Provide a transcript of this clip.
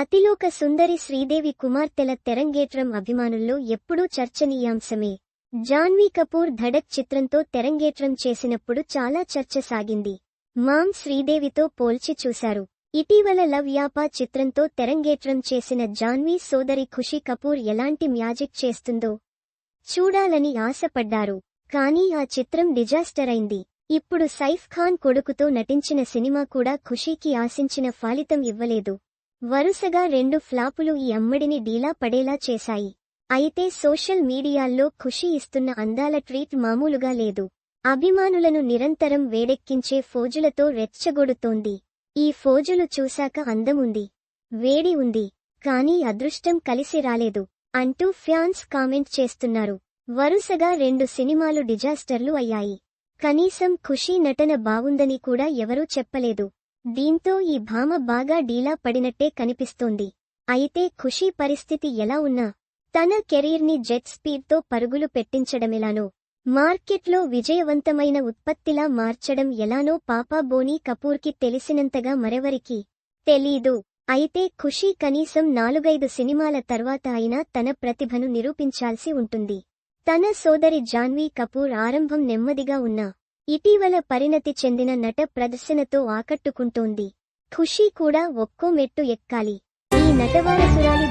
అతిలోక సుందరి శ్రీదేవి కుమార్తెల తెరంగేట్రం అభిమానుల్లో ఎప్పుడూ చర్చనీయాంశమే. జాన్వీ కపూర్ ధడక్ చిత్రంతో తెరంగేట్రం చేసినప్పుడు చాలా చర్చ సాగింది. మామ్ శ్రీదేవితో పోల్చి చూశారు. ఇటీవల లవ్ యాపా చిత్రంతో తెరంగేట్రం చేసిన జాన్వీ సోదరి ఖుషీ కపూర్ ఎలాంటి మ్యాజిక్ చేస్తుందో చూడాలని ఆశపడ్డారు. కానీ ఆ చిత్రం డిజాస్టర్ అయింది. ఇప్పుడు సైఫ్ ఖాన్ కొడుకుతో నటించిన సినిమా కూడా ఖుషీకి ఆశించిన ఫలితం ఇవ్వలేదు. వరుసగా రెండు ఫ్లాపులు ఈ అమ్మడిని డీలా పడేలా చేశాయి. అయితే సోషల్ మీడియాల్లో ఖుషీ ఇస్తున్న అందాల ట్రీట్ మామూలుగా లేదు. అభిమానులను నిరంతరం వేడెక్కించే ఫోజులతో రెచ్చగొడుతోంది. ఈ ఫోజులు చూశాక అందముంది వేడి ఉంది. కానీ అదృష్టం కలిసి రాలేదు. అంటూ ఫ్యాన్స్ కామెంట్ చేస్తున్నారు. వరుసగా రెండు సినిమాలు డిజాస్టర్లు అయ్యాయి. కనీసం ఖుషీ నటన బావుందని కూడా ఎవరూ చెప్పలేదు. దీంతో ఈ భామ బాగా డీలా పడినట్టే కనిపిస్తోంది. అయితే ఖుషీ పరిస్థితి ఎలా ఉన్నా తన కెరీర్ని జెట్ స్పీడ్తో పరుగులు పెట్టించడమెలానో మార్కెట్లో విజయవంతమైన ఉత్పత్తిలా మార్చడం ఎలానో పాపా బోనీ కపూర్కి తెలిసినంతగా మరెవరికి తెలీదు. అయితే ఖుషీ కనీసం నాలుగైదు సినిమాల తర్వాత అయినా తన ప్రతిభను నిరూపించాల్సి ఉంటుంది. తన సోదరి జాన్వీ కపూర్ ఆరంభం నెమ్మదిగా ఉన్నా ఇటీవల పరిణతి చెందిన నట ప్రదర్శనతో ఆకట్టుకుంటోంది. ఖుషీ కూడా ఒక్కో మెట్టు ఎక్కాలి. ఈ నటవారసురాలి